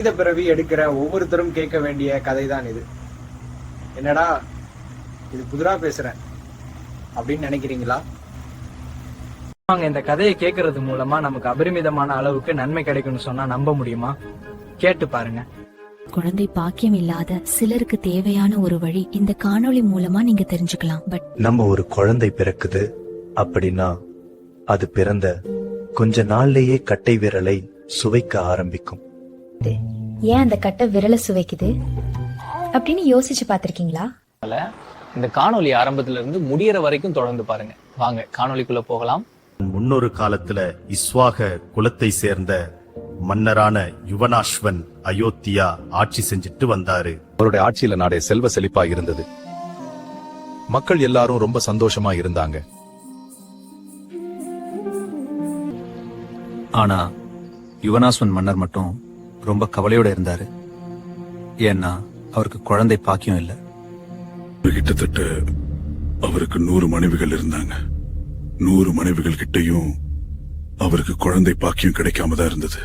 மனித பிறவி எடுக்கிற ஒவ்வொருத்தரும் கேட்க வேண்டிய கதை தான் இது. என்னடா இது புதிரா பேசுறேன் அப்படின்னு நினைக்கிறீங்களா? அவங்க இந்த கதையை கேட்கறது மூலமா நமக்கு அபரிமிதமான அளவுக்கு நன்மை கிடைக்கும்னு சொன்னா நம்ப முடியுமா? கேட்டு பாருங்க. குழந்தை பாக்கியம் இல்லாத சிலருக்கு தேவையான ஒரு வழி இந்த காணொளி மூலமா நீங்க தெரிஞ்சுக்கலாம். பட் நம்ம ஒரு குழந்தை பிறக்குது அப்படின்னா அது பிறந்த கொஞ்ச நாள்லயே கட்டை விரலை சுவைக்க ஆரம்பிக்கும். ஏன் அந்த கட்டை விரல சுவைக்குது? அப்படின்னு யோசிச்சு பார்த்திருக்கீங்களா? இந்த காணொளி ஆரம்பத்துல இருந்து முடியற வரைக்கும் தொடர்ந்து பாருங்க. வாங்க காணொளிக்குள்ள போகலாம். முன்னொரு காலத்துல இஸ்வாக குலத்தை சேர்ந்த மன்னரான யுவனாஸ்வன் அயோத்தியா ஆட்சி செஞ்சுட்டு வந்தாரு. அவருடைய ஆட்சியில நாடே செல்வ செழிப்பா இருந்தது. மக்கள் எல்லாரும் ரொம்ப சந்தோஷமா இருந்தாங்க. ஆனா யுவனாஸ்வன் மன்னர் மட்டும் ரொம்ப கவலையோட இருந்தாரு. ஏன்னா அவருக்கு குழந்தை பாக்கியம் இல்ல. கிட்டத்தட்ட அவருக்கு நூறு மனைவிகள் இருந்தாங்க. நூறு மனைவிகள் கிட்டயும் அவருக்கு குழந்தை பாக்கியம் கிடைக்காம தான் இருந்தது.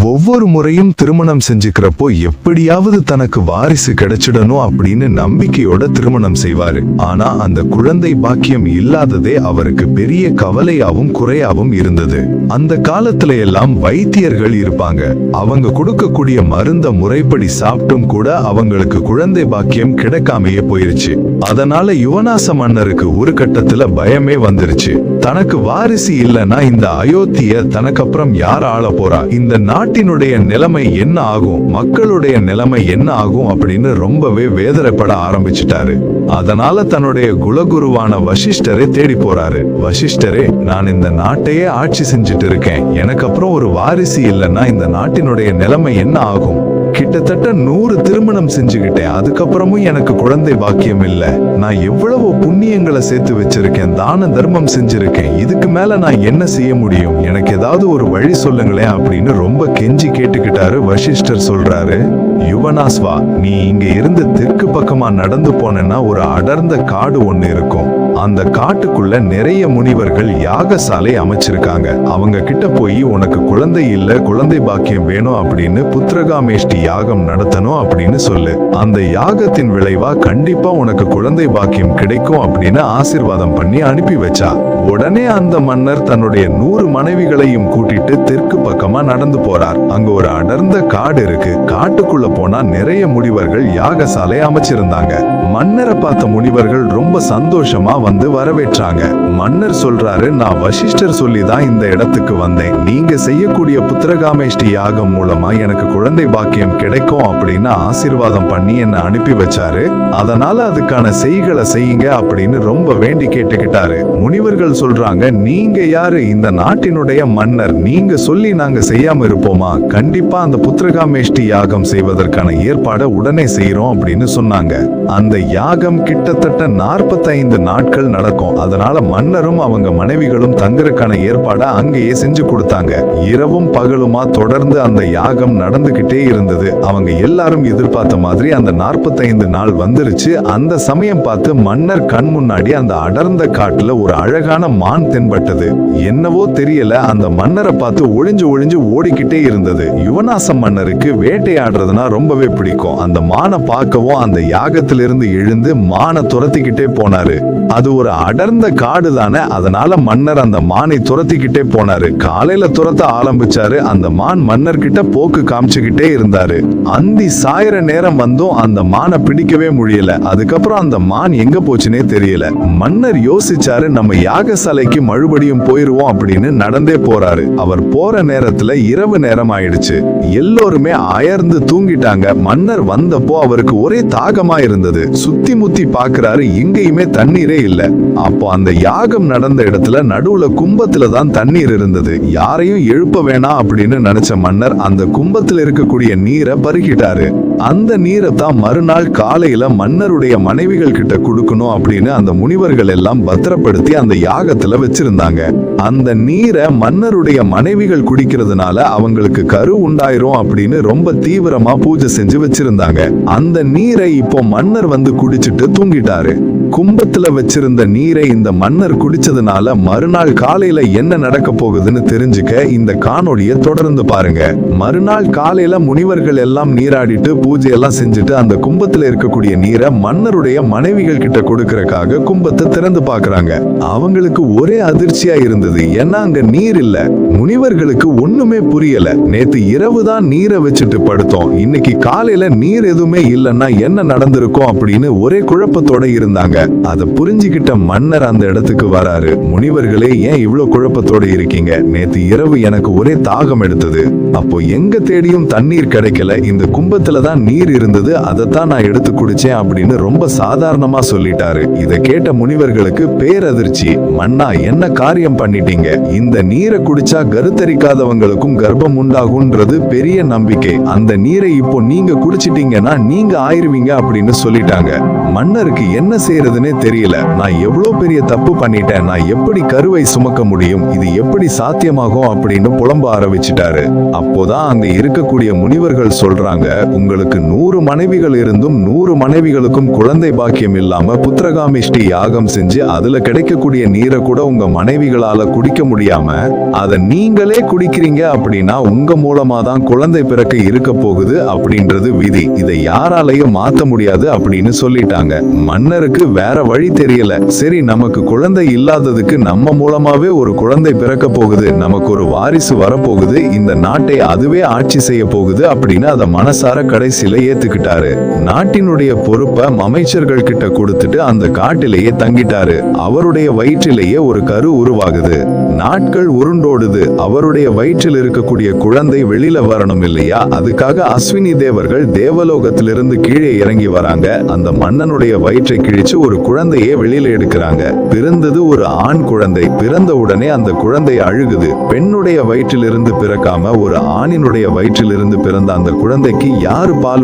ஒவ்வொரு முறையும் திருமணம் செஞ்சுக்கிறப்போ எப்படியாவது தனக்கு வாரிசு கிடைச்சிடணும் அப்படின்னு நம்பிக்கையோட திருமணம் செய்வாரு. ஆனா அந்த குழந்தை பாக்கியம் இல்லாததே அவருக்கு பெரிய கவலையாவும் குறையாவும் இருந்தது. அந்த காலத்துல எல்லாம் வைத்தியர்கள் இருப்பாங்க. அவங்க கொடுக்கக்கூடிய மருந்த முறைப்படி சாப்பிட்டும் கூட அவங்களுக்கு குழந்தை பாக்கியம் கிடைக்காமையே போயிருச்சு. அதனால யுவனாச மன்னருக்கு ஒரு கட்டத்துல பயமே வந்துருச்சு. தனக்கு வாரிசு இல்லைன்னா இந்த அயோத்திய தனக்கு அப்புறம் யார் ஆள போறா? இந்த நாள் நாட்டினுடைய நிலைமை என்ன ஆகும்? மக்களுடைய நிலைமை என்ன ஆகும்? அப்படின்னு ரொம்பவே வேதனைப்பட ஆரம்பிச்சிட்டாரு. அதனால தன்னுடைய குலகுருவான வசிஷ்டரை தேடி போறாரு. வசிஷ்டரே நான் இந்த நாட்டையே ஆட்சி செஞ்சுட்டு இருக்கேன். எனக்கு அப்புறம் ஒரு வாரிசு இல்லைன்னா இந்த நாட்டினுடைய நிலைமை என்ன ஆகும்? கிட்டத்தட்ட நூறு திருமணம் செஞ்சுக்கிட்டேன். அதுக்கப்புறமும் எனக்கு குழந்தை பாக்கியம் இல்லை. நான் எவ்வளவு புண்ணியங்களை சேர்த்து வச்சிருக்கேன். தான தர்மம் செஞ்சிருக்கேன். இதுக்கு மேல நான் என்ன செய்ய முடியும்? எனக்கு ஏதாவது ஒரு வழி சொல்லுங்களேன் அப்படின்னு ரொம்ப கெஞ்சி கேட்டுக்கிட்டாரு வசிஷ்டர் சொல்றாரு. யுவனாஸ்வா நீ இங்க இருந்து தெற்கு பக்கமா நடந்து போனேன்னா ஒரு அடர்ந்த காடு ஒண்ணு இருக்கும். அந்த காட்டுக்குள்ள நிறைய முனிவர்கள் யாகசாலை அமைச்சிருக்காங்க. அவங்க கிட்ட போய் உனக்கு குழந்தை இல்ல குழந்தை பாக்கியம் வேணும் அப்படின்னு புத்திரகாமேஷ்டி யாகம் நடத்தணும் அப்படின்னு சொல்லு. அந்த யாகத்தின் விளைவா கண்டிப்பா உனக்கு குழந்தை பாக்கியம் கிடைக்கும் அப்படின்னு ஆசீர்வாதம் பண்ணி அனுப்பி வச்சா. உடனே அந்த மன்னர் தன்னுடைய நூறு மனைவிகளையும் கூட்டிட்டு தெற்கு பக்கமா நடந்து போறார். அங்க ஒரு அடர்ந்த காடு இருக்கு. காட்டுக்குள்ள போனா நிறைய முனிவர்கள் யாகசாலை அமைச்சிருந்தாங்க. மன்னரை பார்த்த முனிவர்கள் ரொம்ப சந்தோஷமா வந்து வரவேற்றாங்க. மன்னர் சொல்றாரு நான் வசிஷ்டர் சொல்லி தான் இந்த இடத்துக்கு வந்தேன். நீங்க செய்யக்கூடிய புத்திரகாமேஷ்டி யாகம் மூலமா எனக்கு குழந்தை பாக்கியம் கிடைக்கும் அப்படின்னு ஆசீர்வாதம் பண்ணி என்ன அனுப்பி வச்சாரு. அதனால அதுக்கான செய்களை செய்யுங்க அப்படின்னு ரொம்ப வேண்டி கேட்டுக்கிட்டாரு. முனிவர்கள் சொல்றாங்க நீங்க யாரு? இந்த நாட்டினுடைய மன்னர். நீங்க சொல்லி நாங்க செய்யாம இருப்போமா? கண்டிப்பா அந்த புத்திரகாமேஷ்டி யாகம் செய்வதற்கான ஏற்பாடை உடனே செய்யறோம் அப்படின்னு சொன்னாங்க. அந்த யாகம் கிட்டத்தட்ட 45 நாட்கள் நடக்கும். அதனால மன்னரும் அவங்க மனைவிகளும் தங்கறக்கான ஏற்பாடை அங்கேயே செஞ்சு கொடுத்தாங்க. இரவும் பகலுமா தொடர்ந்து அந்த யாகம் நடந்துகிட்டே இருந்தது. அவங்க எல்லாரும் எதிர்பார்த்த மாதிரி அந்த 45 நாள் வந்துருச்சு. அந்த சமயம் பார்த்து மன்னர் கண் முன்னாடி அந்த அடர்ந்த காட்டுல ஒரு அழகான மான் தென்பட்டது. என்னவோ தெரியல அந்த மன்னரை பார்த்து ஒளிஞ்சு ஒளிஞ்சு ஓடிக்கிட்டே இருந்தது. யுவனாச மன்னருக்கு வேட்டையாடுறதுனா ரொம்பவே பிடிக்கும். அந்த மானை பார்க்கவும் அந்த யாகத்திலிருந்து எழுந்து மானை துரத்திக்கிட்டே போனாரு. அது ஒரு அடர்ந்த காடு தானே அதனால மன்னர் அந்த மானை துரத்திக்கிட்டே போனாரு. காலையில துரத்த ஆரம்பிச்சாரு அந்த மான் மன்னர் கிட்ட போக்கு காமிச்சுக்கிட்டே இருந்தாரு. அந்தி சாயிர நேரம் வந்தும் அந்த மானை பிடிக்கவே முடியல. அதுக்கப்புறம் அந்த மான் எங்க போச்சுனே தெரியல. மன்னர் யோசிச்சாரு நம்ம யாகசாலைக்கு மறுபடியும் போயிருவோம் அப்படின்னு நடந்தே போறாரு. அவர் போற நேரத்துல இரவு நேரம் ஆயிடுச்சு. எல்லோருமே அயர்ந்து தூங்கிட்டாங்க. மன்னர் வந்தப்போ அவருக்கு ஒரே தாகமா இருந்தது. சுத்தி முத்தி பாக்குறாரு எங்கேயுமே தண்ணீரே இல்ல. அப்போ அந்த யாகம் நடந்த இடத்துல நடுவுல கும்பத்துல தான் தண்ணீர் இருந்தது. யாரையும் எழுப்ப வேணாம் அப்படின்னு நினைச்ச மன்னர் அந்த கும்பத்துல இருக்கக்கூடிய நீரை பருகிட்டாரு. அந்த நீரை தான் மறுநாள் காலையில மன்னருடைய மனைவிகள் கிட்ட கொடுக்கணும் அப்படின்னு அந்த முனிவர்கள் எல்லாம் பத்திரப்படுத்தி அந்த யாகத்துல வச்சிருந்தாங்க. அந்த நீரை மன்னருடைய மனைவிகள் குடிக்கிறதுனால அவங்களுக்கு கரு உண்டாயிரும் அப்படின்னு ரொம்ப தீவிரமா பூஜை செஞ்சு வச்சிருந்தாங்க. அந்த நீரை இப்போ மன்னர் வந்து குடிச்சிட்டு தூங்கிட்டாரு. கும்பத்துல வச்சிருந்த நீரை இந்த மன்னர் குடிச்சதுனால மறுநாள் காலையில என்ன நடக்க போகுதுன்னு தெரிஞ்சுக்க இந்த காணொளியை தொடர்ந்து பாருங்க. மறுநாள் காலையில முனிவர்கள் எல்லாம் நீராடிட்டு பூஜை எல்லாம் செஞ்சுட்டு அந்த கும்பத்துல இருக்கக்கூடிய நீரை மன்னருடைய மனைவிகள் கிட்ட கொடுக்கறக்காக கும்பத்தை திறந்து பாக்குறாங்க. அவங்களுக்கு ஒரே அதிர்ச்சியா இருந்தது. ஏன்னா அங்க நீர் இல்ல. முனிவர்களுக்கு ஒண்ணுமே புரியல. நேத்து இரவு தான் நீரை வச்சுட்டு படுத்தோம். இன்னைக்கு காலையில நீர் எதுவுமே இல்லைன்னா என்ன நடந்திருக்கும் அப்படின்னு ஒரே குழப்பத்தோட இருந்தாங்க. அதை புரிஞ்சுக்கிட்ட மன்னர் அந்த இடத்துக்கு வராரு. முனிவர்களே ஏன் இவ்வளவு குழப்பத்தோட இருக்கீங்க? நேத்து இரவு எனக்கு ஒரே தாகம் எடுத்தது. அப்போ எங்க தேடியும் தண்ணீர் கிடைக்கல. இந்த கும்பத்துல தான் நீர் இருந்தது. அதைத்தான் நான் எடுத்து குடிச்சேன் அப்படின்னு ரொம்ப சாதாரணமா சொல்லிட்டாரு. இதை கேட்ட முனிவர்களுக்கு பேரதிர்ச்சி. மன்னா என்ன காரியம் பண்ணிட்டீங்க? இந்த நீரை குடிச்சா கருத்தரிக்காதவங்களுக்கும் கர்ப்பம் உண்டாகும்ன்றது பெரிய நம்பிக்கை. அந்த நீரை இப்போ நீங்க குடிச்சிட்டீங்கன்னா நீங்க ஆயிருவீங்க அப்படின்னு சொல்லிட்டாங்க. மன்னருக்கு என்ன செய்யறது? செய்யறதுன்னே தெரியல. நான் எவ்வளவு பெரிய தப்பு பண்ணிட்டேன். நான் எப்படி கருவை சுமக்க முடியும்? இது எப்படி சாத்தியமாகும் அப்படின்னு புலம்ப ஆரம்பிச்சிட்டாரு. அப்போதான் அங்க இருக்கக்கூடிய முனிவர்கள் சொல்றாங்க உங்களுக்கு நூறு மனைவிகள் இருந்தும் நூறு மனைவிகளுக்கும் குழந்தை பாக்கியம் இல்லாம புத்திரகாமிஷ்டி யாகம் செஞ்சு அதுல கிடைக்கக்கூடிய நீரை கூட உங்க மனைவிகளால குடிக்க முடியாம அதை நீங்களே குடிக்கிறீங்க அப்படின்னா உங்க மூலமா தான் குழந்தை பிறக்க இருக்க போகுது அப்படின்றது விதி. இதை யாராலையும் மாத்த முடியாது அப்படின்னு சொல்லிட்டாங்க. மன்னருக்கு வேற வழி தெரியல. சரி நமக்கு குழந்தை இல்லாததுக்கு நம்ம மூலமாவே ஒரு குழந்தை பிறக்க போகுது. நமக்கு ஒரு வாரிசு வரப்போகுது. இந்த நாட்டை அதுவே ஆட்சி செய்ய போகுது அப்படின்னு அதை மனசார கடைசியில ஏத்துக்கிட்டாரு. நாட்டினுடைய பொறுப்பை அமைச்சர்கள் கிட்ட கொடுத்துட்டு அந்த காட்டிலேயே தங்கிட்டாரு. அவருடைய வயிற்றிலேயே ஒரு கரு உருவாகுது. நாட்கள் உருண்டோடுது. அவருடைய வயிற்றில் இருக்கக்கூடிய குழந்தை வெளியில வரணும் இல்லையா? அதுக்காக அஸ்வினி தேவர்கள் தேவலோகத்திலிருந்து கீழே இறங்கி வராங்க. அந்த மன்னனுடைய வயிற்றை கிழிச்சு ஒரு குழந்தையை வெளியில எடுக்கிறாங்க. பிறந்தது ஒரு ஆண் குழந்தை. பிறந்த உடனே அந்த குழந்தை அழுகுது. பெண்ணுடைய வயிற்றிலிருந்து பிறக்காம ஒரு ஆணினுடைய வயிற்றிலிருந்து பிறந்த அந்த குழந்தைக்கு யாரு பால்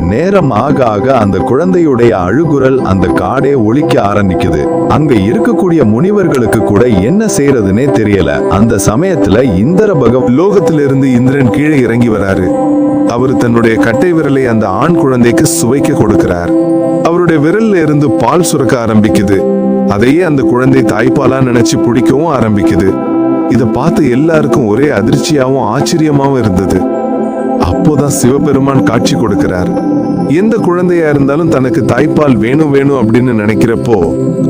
நேரம் ஆக ஆக அந்த குழந்தையுடைய அழுகுரல் அந்த காடே ஒழிக்க ஆரம்பிக்குது. அங்க இருக்கக்கூடிய முனிவர்களுக்கு கூட என்ன செய்யறதுனே தெரியல. அந்த சமயத்துல இந்திர பகவ லோகத்திலிருந்து இந்திரன் கீழே இறங்கி வராரு. அவர் தன்னுடைய கட்டை விரலை அந்த ஆண் குழந்தைக்கு சுவைக்க கொடுக்கிறார். அவருடைய விரல்ல இருந்து பால் சுரக்க ஆரம்பிக்குது. அதையே அந்த குழந்தை தாய்ப்பாலா நினைச்சு பிடிக்கவும் ஆரம்பிக்குது. இதை பார்த்து எல்லாருக்கும் ஒரே அதிர்ச்சியாவும் ஆச்சரியமாவும் இருந்தது. அப்போதான் சிவபெருமான் காட்சி கொடுக்கிறார். எந்த குழந்தையா இருந்தாலும் தனக்கு தாய்ப்பால் வேணும் வேணும் அப்படின்னு நினைக்கிறப்போ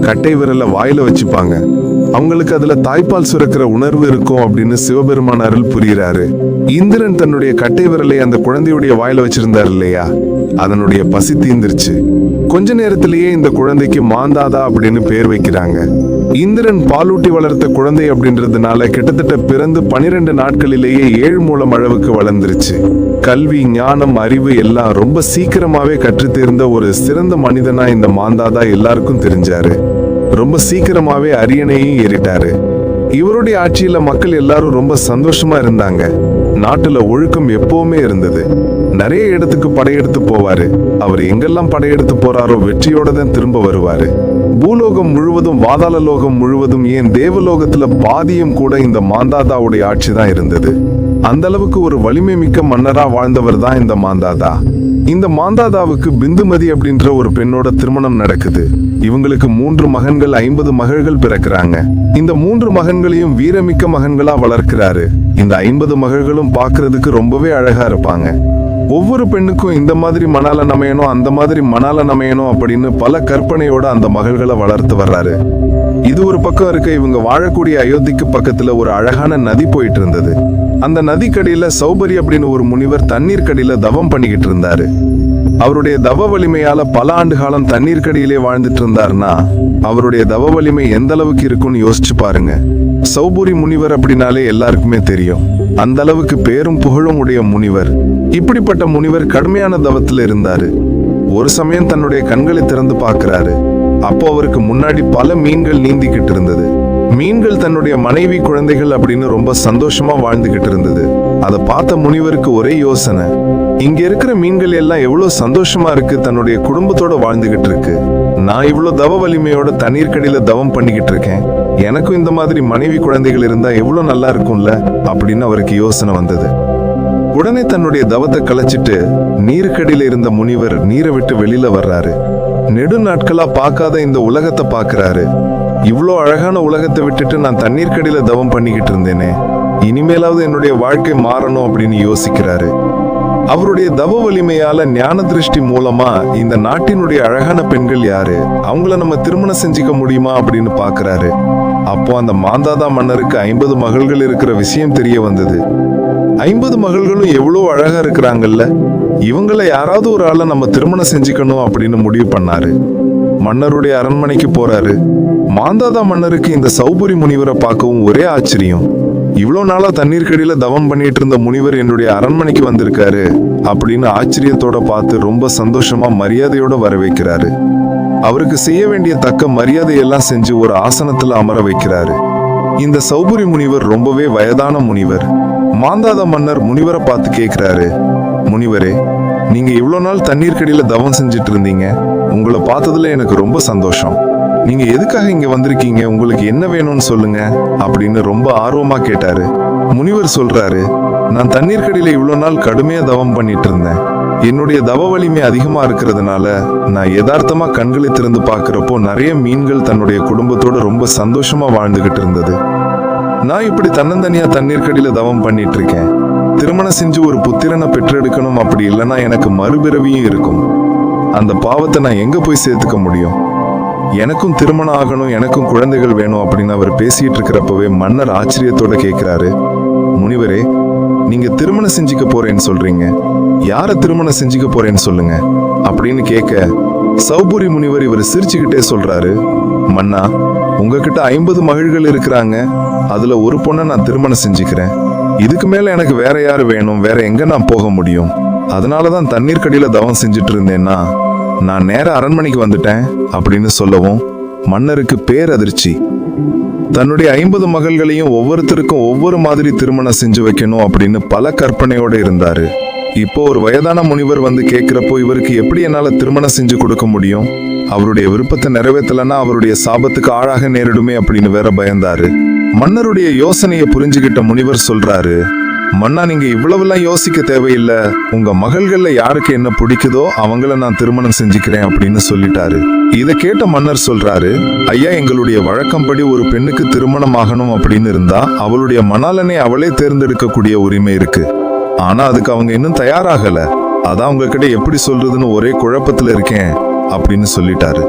கட்டை விரலை வாயில வச்சுப்பாங்க. அவங்களுக்கு அதுல தாய்ப்பால் சுரக்கிற உணர்வு இருக்கும் அப்படின்னு சிவபெருமான் அருள் புரிகிறாரு இந்திரன் தன்னுடைய கட்டை விரலை அந்த குழந்தையுடைய வாயில வச்சிருந்தார் இல்லையா? அதனுடைய பசி தீந்துருச்சு கொஞ்ச நேரத்திலேயே இந்த குழந்தைக்கு மாந்தாதா அப்படின்னு பேர் வைக்கிறாங்க. இந்திரன் பாலூட்டி வளர்த்த குழந்தை அப்படின்றதுனால கிட்டத்தட்ட பிறந்து பனிரெண்டு நாட்களிலேயே ஏழு மூலம் அளவுக்கு வளர்ந்துருச்சு. கல்வி ஞானம் அறிவு எல்லாம் ரொம்ப சீக்கிரமாவே கற்றுத்தேர்ந்த ஒரு சிறந்த மனிதனா இந்த மாந்தாதா எல்லாருக்கும் தெரிஞ்சாரு. ரொம்ப சீக்கிரமாவே அரியணையும் ஏறிட்டாரு. இவருடைய ஆட்சியில மக்கள் எல்லாரும் ரொம்ப சந்தோஷமா இருந்தாங்க. நாட்டுல ஒழுக்கம் எப்பவுமே இருந்தது. நிறைய இடத்துக்கு படையெடுத்து போவாரு. அவர் எங்கெல்லாம் படையெடுத்து போறாரோ வெற்றியோட தான் திரும்ப வருவாரு. பூலோகம் முழுவதும் வாதாள லோகம் முழுவதும் ஏன் தேவலோகத்துல பாதியும் கூட இந்த மாந்தாதாவுடைய ஆட்சி தான் இருந்தது? அந்த அளவுக்கு ஒரு வலிமை மிக்க மன்னரா வாழ்ந்தவர் தான் இந்த மாந்தாதா. இந்த மாந்தாதாவுக்கு பிந்துமதி அப்படின்ற ஒரு பெண்ணோட திருமணம் நடக்குது. இவங்களுக்கு மூன்று மகன்கள் ஐம்பது மகள்கள் பிறக்கிறாங்க. இந்த மூன்று மகன்களையும் வீரமிக்க மகன்களா வளர்க்கிறாரு. இந்த ஐம்பது மகள்களும் பாக்குறதுக்கு ரொம்பவே அழகா இருப்பாங்க. ஒவ்வொரு பெண்ணுக்கும் இந்த மாதிரி மணால நமையணும் அந்த மாதிரி மணால நமையணும் அப்படின்னு பல கற்பனையோட அந்த மகள்களை வளர்த்து வர்றாரு. இது ஒரு பக்கம் இருக்க இவங்க வாழக்கூடிய அயோத்திக்கு பக்கத்துல ஒரு அழகான நதி போயிட்டு இருந்தது அந்த நதிக்கடியில சௌபரி அப்படின்னு ஒரு முனிவர் தண்ணீர் கடியில தவம் பண்ணிக்கிட்டு இருந்தாரு. அவருடைய தவ வலிமையால பல ஆண்டு காலம் தண்ணீர்க்கடியிலே வாழ்ந்துட்டு இருந்தாருன்னா அவருடைய தவ வலிமை எந்த அளவுக்கு இருக்கும்னு யோசிச்சு பாருங்க. சௌபுரி முனிவர் அப்படின்னாலே எல்லாருக்குமே தெரியும். அந்த அளவுக்கு பேரும் புகழும் உடைய முனிவர். இப்படிப்பட்ட முனிவர் கடுமையான தவத்துல இருந்தாரு. ஒரு சமயம் தன்னுடைய கண்களை திறந்து பார்க்கிறாரு. அப்போ அவருக்கு முன்னாடி பல மீன்கள் நீந்திக்கிட்டு இருந்தது. மீன்கள் தன்னுடைய மனைவி குழந்தைகள் அப்படின்னு ரொம்ப சந்தோஷமா வாழ்ந்துகிட்டு இருந்தது. அதை பார்த்த முனிவருக்கு ஒரே யோசனை. இங்க இருக்கிற மீன்கள் எல்லாம் எவ்வளவு சந்தோஷமா இருக்கு தன்னுடைய குடும்பத்தோட வாழ்ந்துகிட்டு இருக்கு. நான் இவ்வளவு தவ வலிமையோட தண்ணீர் கடையில தவம் பண்ணிக்கிட்டு இருக்கேன். எனக்கும் இந்த மாதிரி மனைவி குழந்தைகள் இருந்தா எவ்வளவு நல்லா இருக்கும்ல அப்படின்னு அவருக்கு யோசனை வந்தது. உடனே தன்னுடைய தவத்தை கலைச்சிட்டு நீருக்கடியில இருந்த முனிவர் நீரை விட்டு வெளியில வர்றாரு. நெடு நாட்களா பார்க்காத இந்த உலகத்தை பார்க்கறாரு. இவ்வளோ அழகான உலகத்தை விட்டுட்டு நான் தண்ணீர் கடியில தவம் பண்ணிக்கிட்டு இருந்தேனே. இனிமேலாவது என்னுடைய வாழ்க்கை மாறணும் அப்படின்னு யோசிக்கிறாரு. அவருடைய தவ வலிமையால ஞான திருஷ்டி மூலமா இந்த நாட்டினுடைய அழகான பெண்கள் யாரு? அவங்கள நம்ம திருமணம் செஞ்சுக்க முடியுமா அப்படின்னு பாக்குறாரு. அப்போ அந்த மாந்தாதா மன்னருக்கு ஐம்பது மகள்கள் இருக்கிற விஷயம் தெரிய வந்தது. ஐம்பது மகள்களும் எவ்வளோ அழகா இருக்கிறாங்கல்ல? இவங்கள யாராவது ஒரு ஆளை நம்ம திருமணம் செஞ்சுக்கணும் அப்படின்னு முடிவு பண்ணாரு. மன்னருடைய அரண்மனைக்கு போறாரு. மாந்தாதா மன்னருக்கு இந்த சௌபுரி முனிவரை பார்க்கவும் ஒரே ஆச்சரியம். இவ்வளோ நாளாக தண்ணீர் தவம் பண்ணிட்டு இருந்த முனிவர் என்னுடைய அரண்மனைக்கு வந்திருக்காரு அப்படின்னு ஆச்சரியத்தோட பார்த்து ரொம்ப சந்தோஷமா மரியாதையோட வரவேற்கிறாரு அவருக்கு செய்ய வேண்டிய தக்க மரியாதையெல்லாம் செஞ்சு ஒரு ஆசனத்தில் அமர வைக்கிறாரு. இந்த சௌபரி முனிவர் ரொம்பவே வயதான முனிவர். மாந்தாத மன்னர் முனிவரை பார்த்து கேட்கிறாரு முனிவரே நீங்க இவ்வளோ நாள் தண்ணீர்க்கடியில் தவம் செஞ்சுட்டு இருந்தீங்க. உங்களை பார்த்ததுல எனக்கு ரொம்ப சந்தோஷம். நீங்க எதுக்காக இங்க வந்திருக்கீங்க? உங்களுக்கு என்ன வேணும்னு சொல்லுங்க அப்படின்னு ரொம்ப ஆர்வமா கேட்டாரு. முனிவர் சொல்றாரு நான் தண்ணீர் கடியில இவ்வளோ நாள் கடுமையா தவம் பண்ணிட்டு இருந்தேன். என்னுடைய தவ வலிமை அதிகமா இருக்கிறதுனால நான் யதார்த்தமா கண்களை திறந்து பாக்குறப்போ நிறைய மீன்கள் தன்னுடைய குடும்பத்தோட ரொம்ப சந்தோஷமா வாழ்ந்துகிட்டு இருந்தது. நான் இப்படி தன்னந்தனியா தண்ணீர் தவம் பண்ணிட்டு இருக்கேன். திருமணம் செஞ்சு ஒரு புத்திரனை பெற்றெடுக்கணும் அப்படி இல்லைன்னா எனக்கு மறுபிறவியும் இருக்கும். அந்த பாவத்தை நான் எங்க போய் சேர்த்துக்க முடியும்? எனக்கும் திருமணம் ஆகணும் எனக்கும் குழந்தைகள் வேணும் அப்படின்னு அவர் பேசிட்டு இருக்கிறப்பவே மன்னர் ஆச்சரியத்தோட கேட்கிறாரு முனிவரே நீங்க திருமணம் செஞ்சுக்க போறேன்னு சொல்றீங்க. யார திருமணம் செஞ்சுக்க போறேன்னு சொல்லுங்க. அப்படின்னு கேட்க சௌபுரி முனிவர் இவர் சிரிச்சுக்கிட்டே சொல்றாரு. மன்னா உங்ககிட்ட ஐம்பது மகிழ்கள் இருக்கிறாங்க. அதுல ஒரு பொண்ணை நான் திருமணம் செஞ்சுக்கிறேன். இதுக்கு மேல எனக்கு வேற யாரு வேணும்? வேற எங்க நான் போக முடியும்? அதனாலதான் தண்ணீர் கடியில தவம் செஞ்சுட்டு இருந்தேன்னா நான் நேர அரண்மனைக்கு வந்துட்டேன் அப்படின்னு சொல்லவும் மன்னருக்கு பேரதிர்ச்சி தன்னுடைய ஐம்பது மகள்களையும் ஒவ்வொருத்தருக்கும் ஒவ்வொரு மாதிரி திருமணம் செஞ்சு வைக்கணும் அப்படின்னு பல கற்பனையோடு இருந்தாரு. இப்போ ஒரு வயதான முனிவர் வந்து கேட்குறப்போ இவருக்கு எப்படி என்னால் திருமணம் செஞ்சு கொடுக்க முடியும்? அவருடைய விருப்பத்தை நிறைவேற்றலைன்னா அவருடைய சாபத்துக்கு ஆளாக நேரிடுமே அப்படின்னு வேற பயந்தாரு. மன்னருடைய யோசனையை புரிஞ்சுக்கிட்ட முனிவர் சொல்றாரு மன்னா நீங்க இவ்வளவுலாம் யோசிக்க தேவையில்லை. உங்க மகள்கள்ல யாருக்கு என்ன பிடிக்குதோ அவங்கள நான் திருமணம் செஞ்சுக்கிறேன் அப்படின்னு சொல்லிட்டாரு. இதை கேட்ட மன்னர் சொல்றாரு ஐயா எங்களுடைய வழக்கம்படி ஒரு பெண்ணுக்கு திருமணம் ஆகணும் அப்படின்னு இருந்தா அவளுடைய மணாலனை அவளே தேர்ந்தெடுக்கக்கூடிய உரிமை இருக்கு. ஆனா அதுக்கு அவங்க இன்னும் தயாராகல. அதான் உங்ககிட்ட எப்படி சொல்றதுன்னு ஒரே குழப்பத்துல இருக்கேன் அப்படின்னு சொல்லிட்டாரு.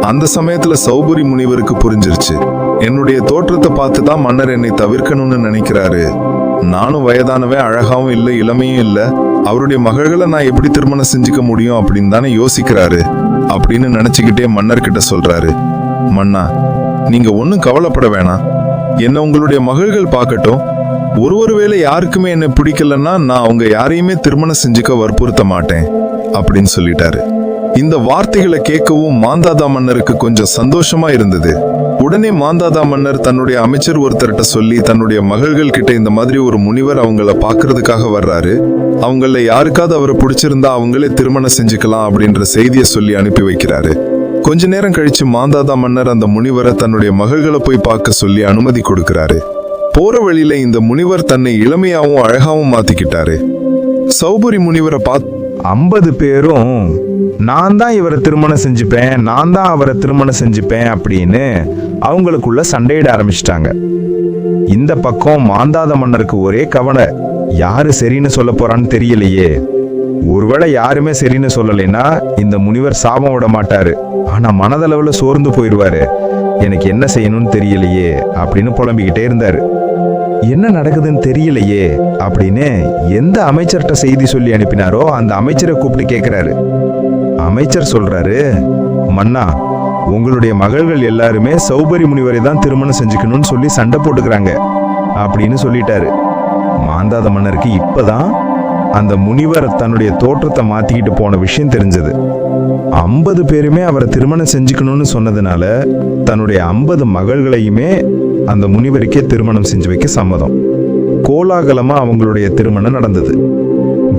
அந்த சமயத்துல சௌபரி முனிவருக்கு புரிஞ்சிருச்சு. என்னுடைய தோற்றத்தை பார்த்து தான் மன்னர் என்னை தவிர்க்கணும்னு நினைக்கிறாரு. நானும் வயதானவன் அழகாவும் இல்லை இளமையும் இல்லை. அவருடைய மகள்களை நான் எப்படி திருமணம் செஞ்சுக்க முடியும் அப்படின்னு தானே யோசிக்கிறாரு. அப்படின்னு நினைச்சுக்கிட்டே மன்னர்கிட்ட சொல்றாரு. மன்னா நீங்க ஒன்றும் கவலைப்பட வேணாம். என்ன உங்களுடைய மகள்கள் பார்க்கட்டும். ஒரு ஒரு வேளை யாருக்குமே என்ன பிடிக்கலன்னா நான் அவங்க யாரையுமே திருமணம் செஞ்சுக்க வற்புறுத்த மாட்டேன் அப்படின்னு சொல்லிட்டாரு. இந்த வார்த்தைகளை கேட்கவும் மாந்தாதா மன்னருக்கு கொஞ்சம் சந்தோஷமா இருந்தது. உடனே மாந்தாதா மன்னர் தன்னுடைய அமைச்சர் ஒருத்தர்கிட்ட சொல்லி தன்னுடைய மகள்கள் கிட்ட இந்த மாதிரி ஒரு முனிவர் அவங்கள பார்க்கறதுக்காக வர்றாரு. அவங்கள யாருக்காவது அவரை பிடிச்சிருந்தா அவங்களே திருமணம் செஞ்சுக்கலாம் அப்படின்ற செய்தியை சொல்லி அனுப்பி வைக்கிறாரு. கொஞ்ச நேரம் கழிச்சு மாந்தாதா மன்னர் அந்த முனிவரை தன்னுடைய மகள்களை போய் பார்க்க சொல்லி அனுமதி கொடுக்கிறாரு. போற வழியில இந்த முனிவர் தன்னை இளமையாவும் அழகாவும் மாத்திக்கிட்டாரு. சௌபரி முனிவரை பார்த்து ஐம்பது பேரும் நான் தான் இவரை திருமணம் செஞ்சுப்பேன் நான் தான் அவரை திருமணம் செஞ்சுப்பேன் அப்படின்னு அவங்களுக்குள்ள சண்டையிட ஆரம்பிச்சிட்டாங்க. இந்த பக்கம் மாந்தாத மன்னருக்கு ஒரே கவலை யாரு சரின்னு சொல்ல போறான்னு தெரியலையே. ஒருவேளை யாருமே சரின்னு சொல்லலைன்னா இந்த முனிவர் சாபம் விட மாட்டாரு. ஆனா மனதளவுல சோர்ந்து போயிடுவாரு. எனக்கு என்ன செய்யணும்னு தெரியலையே அப்படின்னு புலம்பிக்கிட்டே இருந்தாரு. என்ன நடக்குதுன்னு தெரியலையே அப்படின்னு எந்த அமைச்சர்கிட்ட செய்தி சொல்லி அனுப்பினாரோ அந்த அமைச்சரை கூப்பிட்டு கேட்கிறாரு அமைச்சர் சொல்றாரு மன்னா உங்களுடைய மகள்கள் எல்லாருமே சௌபரி முனிவரை தான் திருமணம் செஞ்சுக்கணும்னு சொல்லி சண்டை போட்டுக்கிறாங்க அப்படின்னு சொல்லிட்டாரு. மாந்தாத மன்னருக்கு இப்பதான் அந்த முனிவர் தன்னுடைய தோற்றத்தை மாத்திக்கிட்டு போன விஷயம் தெரிஞ்சது. ஐம்பது பேருமே அவரை திருமணம் செஞ்சுக்கணும்னு சொன்னதுனால தன்னுடைய ஐம்பது மகள்களையுமே அந்த முனிவருக்கே திருமணம் செஞ்சு வைக்க சம்மதம். கோலாகலமா அவங்களுடைய திருமணம் நடந்தது.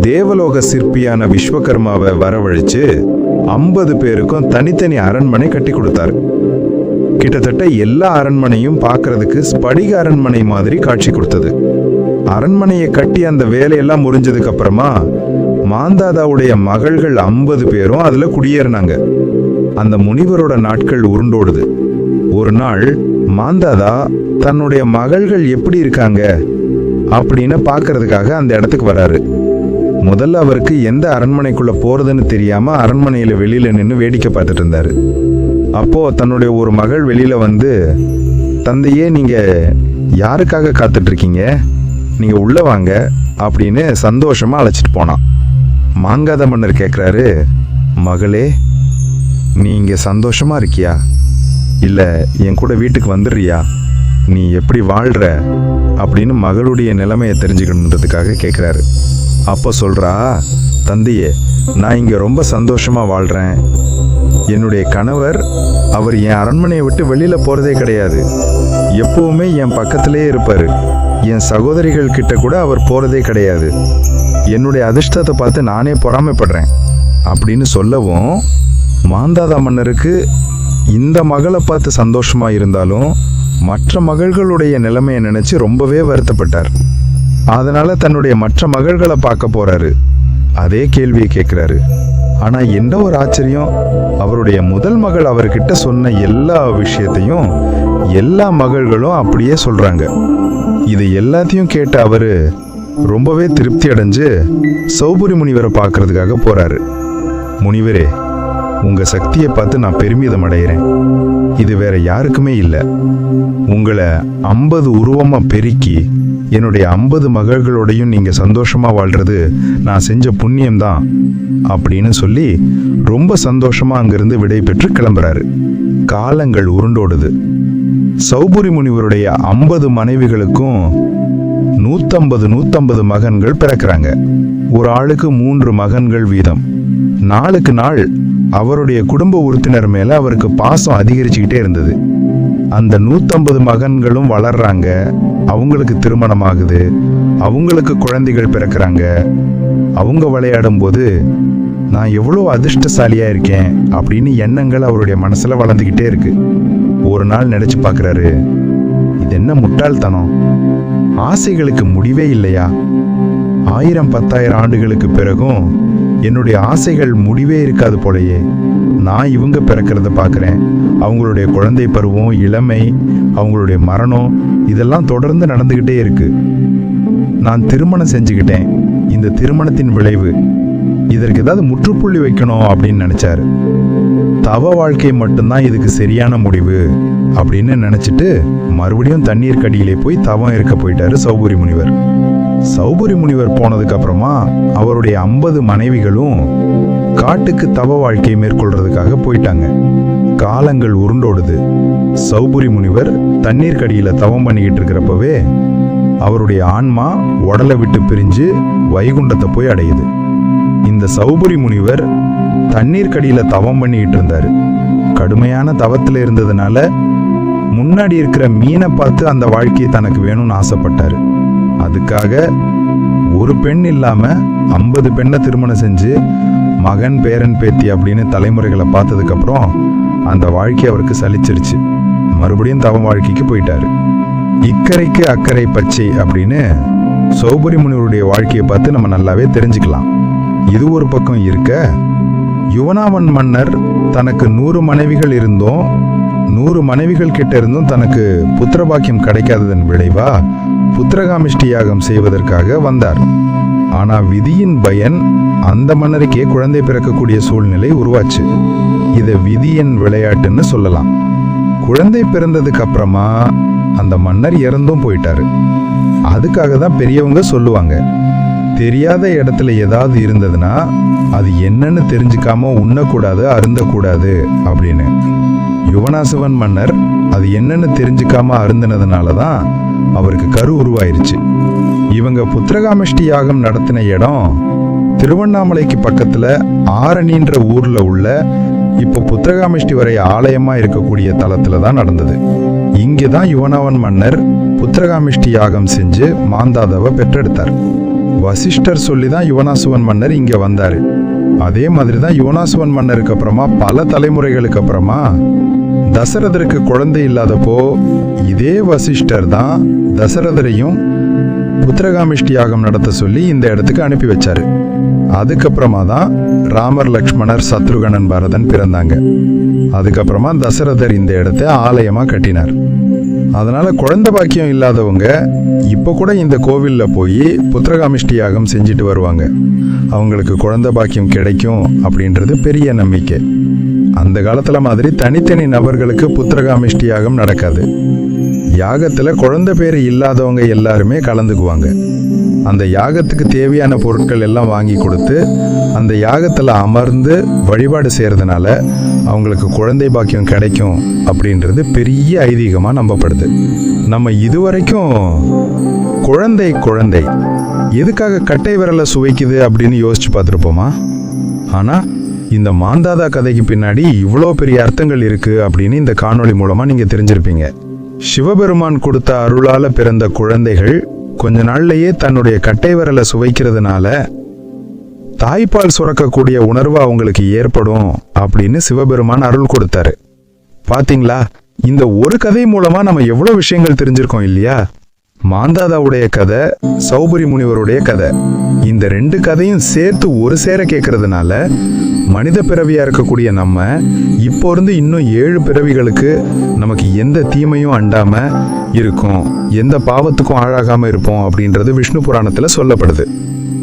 தேவலோக சிற்பியான விஸ்வகர்மாவை வரவழைச்சு ஐம்பது பேருக்கும் தனித்தனி அரண்மனை கட்டி கொடுத்தாரு. கிட்டத்தட்ட எல்லா அரண்மனையும் பார்க்கறதுக்கு ஸ்படிக அரண்மனை மாதிரி காட்சி கொடுத்தது. அரண்மனையை கட்டி அந்த வேலையெல்லாம் முடிஞ்சதுக்கு அப்புறமா மாந்தாதாவுடைய மகள்கள் ஐம்பது பேரும் அதுல குடியேறினாங்க. அந்த முனிவரோட நாட்கள் உருண்டோடுது. ஒரு நாள் மாந்தாதா தன்னுடைய மகள்கள் எப்படி இருக்காங்க? அப்படின்னு பார்க்கறதுக்காக அந்த இடத்துக்கு வராரு. முதல்ல அவருக்கு எந்த அரண்மனைக்குள்ள போறதுன்னு தெரியாம அரண்மனையில வெளியில நின்று வேடிக்கை பார்த்துட்டு இருந்தாரு. அப்போ தன்னுடைய ஒரு மகள் வெளியில வந்து தந்தையே நீங்க யாருக்காக காத்துட்டு இருக்கீங்க நீங்க உள்ள வாங்க அப்படின்னு சந்தோஷமா அழைச்சிட்டு போனான். மாங்காத மன்னர் கேட்குறாரு மகளே நீ இங்கே சந்தோஷமா இருக்கியா? இல்ல என் கூட வீட்டுக்கு வந்துடுறியா? நீ எப்படி வாழ்ற? அப்படின்னு மகளுடைய நிலைமையை தெரிஞ்சுக்கணுன்றதுக்காக கேட்குறாரு அப்போ சொல்கிறா தந்தையே நான் இங்கே ரொம்ப சந்தோஷமாக வாழ்கிறேன் என்னுடைய கணவர் அவர் என் அரண்மனையை விட்டு வெளியில் போகிறதே கிடையாது. எப்பவுமே என் பக்கத்திலே இருப்பார். என் சகோதரிகள் கிட்ட கூட அவர் போகிறதே கிடையாது. என்னுடைய அதிர்ஷ்டத்தை பார்த்து நானே பொறாமைப்படுறேன். அப்படின்னு சொல்லவும் மாந்தாதா மன்னருக்கு இந்த மகளை பார்த்து சந்தோஷமாக இருந்தாலும் மற்ற மகள்களுடைய நிலைமையை நினச்சி ரொம்பவே வருத்தப்பட்டார். அதனால தன்னுடைய மற்ற மகள்களை பார்க்க போறாரு. அதே கேள்வியை கேட்கிறாரு. ஆனா என்ன ஒரு ஆச்சரியம்? அவருடைய முதல் மகள் அவர்கிட்ட சொன்ன எல்லா விஷயத்தையும் எல்லா மகள்களும் அப்படியே சொல்றாங்க. இது எல்லாத்தையும் கேட்ட அவரு ரொம்பவே திருப்தி அடைஞ்சு சௌபுரி முனிவரை பார்க்கறதுக்காக போறாரு. முனிவரே உங்க சக்தியை பார்த்து நான் பெருமிதம் அடைகிறேன் இது வேற யாருக்குமே இல்லை. உங்களை ஐம்பது உருவமாக பெருக்கி என்னுடைய ஐம்பது மகள்களோடையும் நீங்கள் சந்தோஷமாக வாழ்கிறது நான் செஞ்ச புண்ணியம்தான் அப்படின்னு சொல்லி ரொம்ப சந்தோஷமாக அங்கிருந்து விடை பெற்று கிளம்புறாரு. காலங்கள் உருண்டோடுது. சௌபுரி முனிவருடைய ஐம்பது மனைவிகளுக்கும் நூற்றம்பது நூற்றம்பது மகன்கள் பிறக்கிறாங்க. ஒரு ஆளுக்கு மூன்று மகன்கள் வீதம். நாளுக்கு நாள் அவருடைய குடும்ப உறுப்பினர் மேலே அவருக்கு பாசம் அதிகரிச்சுக்கிட்டே இருந்தது. அந்த நூத்தம்பது மகன்களும் வளர்றாங்க. அவங்களுக்கு திருமணம் ஆகுது அவங்களுக்கு குழந்தைகள் பிறக்கிறாங்க. அவங்க விளையாடும் போது நான் எவ்வளோ அதிர்ஷ்டசாலியா இருக்கேன் அப்படின்னு எண்ணங்கள் அவருடைய மனசுல வளர்ந்துக்கிட்டே இருக்கு. ஒரு நாள் நினைச்சு பார்க்குறாரு இது என்ன முட்டாள்தனம்? ஆசைகளுக்கு முடிவே இல்லையா? ஆயிரம் பத்தாயிரம் ஆண்டுகளுக்கு பிறகும் என்னுடைய ஆசைகள் முடிவே இருக்காது போலயே. நான் இவங்க பிறக்கிறத பார்க்குறேன் அவங்களுடைய குழந்தை பருவம் இளமை அவங்களுடைய மரணம் இதெல்லாம் தொடர்ந்து நடந்துக்கிட்டே இருக்கு. நான் திருமணம் செஞ்சுக்கிட்டேன். இந்த திருமணத்தின் விளைவு இதற்கு ஏதாவது முற்றுப்புள்ளி வைக்கணும் அப்படின்னு நினச்சாரு. தவ வாழ்க்கை மட்டும்தான் இதுக்கு சரியான முடிவு அப்படின்னு நினச்சிட்டு மறுபடியும் தண்ணீர் கடியிலே போய் தவம் இருக்க போயிட்டாரு சௌபுரி முனிவர். சௌபுரி முனிவர் போனதுக்கு அப்புறமா அவருடைய ஐம்பது மனைவிகளும் காட்டுக்கு தவ வாழ்க்கையை மேற்கொள்றதுக்காக போயிட்டாங்க. காலங்கள் உருண்டோடுது. சௌபுரி முனிவர் தண்ணீர் கடியில தவம் பண்ணிக்கிட்டு இருக்கிறப்பவே அவருடைய ஆன்மா உடலை விட்டு பிரிஞ்சு வைகுண்டத்தை போய் அடையுது. இந்த சௌபுரி முனிவர் தண்ணீர் கடியில தவம் பண்ணிக்கிட்டு இருந்தாரு. கடுமையான தவத்துல இருந்ததுனால முன்னாடி இருக்கிற மீனை பார்த்து அந்த வாழ்க்கையை தனக்கு வேணும்னு ஆசைப்பட்டாரு. அதுக்காக ஒரு பெண் இல்லாம ஐம்பது பெண்ணை திருமணம் செஞ்சு மகன் பேரன் பேத்தி அப்படின்னு தலைமுறைகளை பார்த்ததுக்கப்புறம் அந்த வாழ்க்கை அவருக்கு சலிச்சிருச்சு. மறுபடியும் தவ வாழ்க்கைக்கு போயிட்டாரு. இக்கரைக்கு அக்கறை பச்சை அப்படின்னு சௌபரி முனிவருடைய வாழ்க்கையை பார்த்து நம்ம நல்லாவே தெரிஞ்சுக்கலாம். இது ஒரு பக்கம் இருக்க யுவனாவன் மன்னர் தனக்கு நூறு மனைவிகள் இருந்தும் நூறு மனைவிகள் கிட்ட இருந்தும் தனக்கு புத்திரபாக்கியம் கிடைக்காததன் விளைவா புத்திரகாமிஷ்டி யாகம் செய்வதற்காக வந்தார். ஆனா விதியின் பயன் அந்த மன்னருக்கே குழந்தை பிறக்கக்கூடிய சூழ்நிலை உருவாச்சு. இதை விதியின் விளையாட்டுன்னு சொல்லலாம். குழந்தை பிறந்ததுக்கு அப்புறமா அந்த மன்னர் இறந்தும் போயிட்டாரு. அதுக்காக தான் பெரியவங்க சொல்லுவாங்க. தெரியாத இடத்துல ஏதாவது இருந்ததுன்னா அது என்னன்னு தெரிஞ்சுக்காம உண்ணக்கூடாது அருந்தக்கூடாது அப்படின்னு. யுவனாசவன் மன்னர் அது என்னன்னு தெரிஞ்சுக்காம அருந்தினதுனால தான் அவருக்கு கரு உருவாயிருச்சு. இவங்க புத்திரகாமிஷ்டி யாகம் நடத்தின இடம் திருவண்ணாமலைக்கு பக்கத்துல ஆரணின்ற ஊர்ல உள்ள இப்போ புத்திரகாமிஷ்டி வரை ஆலயமா இருக்கக்கூடிய தலத்துல தான் நடந்தது. இங்கே தான் யுவனவன் மன்னர் புத்திரகாமிஷ்டி யாகம் செஞ்சு மாந்தாதவ பெற்றெடுத்தார். வசிஷ்டர் சொல்லி தான் யுவனாசுவன் மன்னர் இங்க வந்தாரு. அதே மாதிரி தான் யுவனாசுவன் மன்னருக்கு அப்புறமா பல தலைமுறைகளுக்கு அப்புறமா தசரதருக்கு குழந்தை இல்லாதப்போ இதே வசிஷ்டர் தான் தசரதரையும் உத்தரகாமிஷ்டி யாகம் நடத்த சொல்லி இந்த இடத்துக்கு அனுப்பி வச்சாரு. அதுக்கப்புறமா தான் ராமர் லக்ஷ்மணர் சத்ருகணன் பரதன் பிறந்தாங்க. அதுக்கப்புறமா தசரதர் இந்த இடத்தை ஆலயமா கட்டினார். அதனால குழந்தை பாக்கியம் இல்லாதவங்க இப்போ கூட இந்த கோவிலில் போய் புத்திரகாமிஷ்டி யாகம் செஞ்சுட்டு வருவாங்க. அவங்களுக்கு குழந்தை பாக்கியம் கிடைக்கும் அப்படின்றது பெரிய நம்பிக்கை. அந்த காலத்தில் மாதிரி தனித்தனி நபர்களுக்கு புத்திரகாமிஷ்டி யாகம் நடக்காது. யாகத்தில் குழந்தை பேர் இல்லாதவங்க எல்லாருமே கலந்துக்குவாங்க. அந்த யாகத்துக்கு தேவையான பொருட்கள் எல்லாம் வாங்கி கொடுத்து அந்த யாகத்தில் அமர்ந்து வழிபாடு செய்கிறதுனால அவங்களுக்கு குழந்தை பாக்கியம் கிடைக்கும் அப்படின்றது பெரிய ஐதீகமாக நம்பப்படுது. நம்ம இதுவரைக்கும் குழந்தை குழந்தை எதுக்காக கட்டை விரலை சுவைக்குது அப்படின்னு யோசிச்சு பார்த்துருப்போமா? ஆனால் இந்த மாந்தாதா கதைக்கு பின்னாடி இவ்வளோ பெரிய அர்த்தங்கள் இருக்குது அப்படின்னு இந்த காணொளி மூலமாக நீங்கள் தெரிஞ்சிருப்பீங்க. சிவபெருமான் கொடுத்த அருளால பிறந்த குழந்தைகள் கொஞ்ச நாள்லயே தன்னுடைய கட்டை விரலை சுவைக்கிறதுனால தாய்ப்பால் சுரக்கக்கூடிய உணர்வு அவங்களுக்கு ஏற்படும் அப்படின்னு சிவபெருமான் அருள் கொடுத்தாரு. பாத்தீங்களா? இந்த ஒரு கதை மூலமா நம்ம எவ்வளவு விஷயங்கள் தெரிஞ்சிருக்கோம் இல்லையா? மாந்தாதாவுடைய கதை சௌபரி முனிவருடைய கதை. இந்த ரெண்டு கதையும் சேர்த்து ஒரு சேர கேட்கறதுனால மனித பிறவியா இருக்கக்கூடிய நம்ம இப்போ இருந்து இன்னும் ஏழு பிறவிகளுக்கு நமக்கு எந்த தீமையும் அண்டாம இருக்கும். எந்த பாவத்துக்கும் ஆளாகாம இருப்போம் அப்படின்றது விஷ்ணு புராணத்துல சொல்லப்படுது.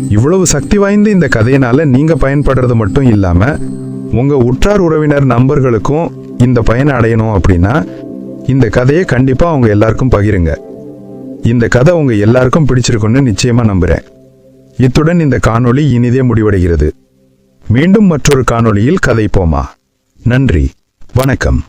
இவ்வளவு சக்தி வாய்ந்த இந்த கதையினால நீங்க பயன்படுறது மட்டும் இல்லாம உங்க உற்றார் உறவினர் நண்பர்களுக்கும் இந்த பயனை அடையணும் அப்படின்னா இந்த கதையை கண்டிப்பா அவங்க எல்லாருக்கும் பகிருங்க. இந்த கதை உங்க எல்லாருக்கும் பிடிச்சிருக்குன்னு நிச்சயமா நம்புறேன். இத்துடன் இந்த காணொளி இனிதே முடிவடைகிறது. மீண்டும் மற்றொரு காணொளியில் கதைப்போமா? நன்றி. வணக்கம்.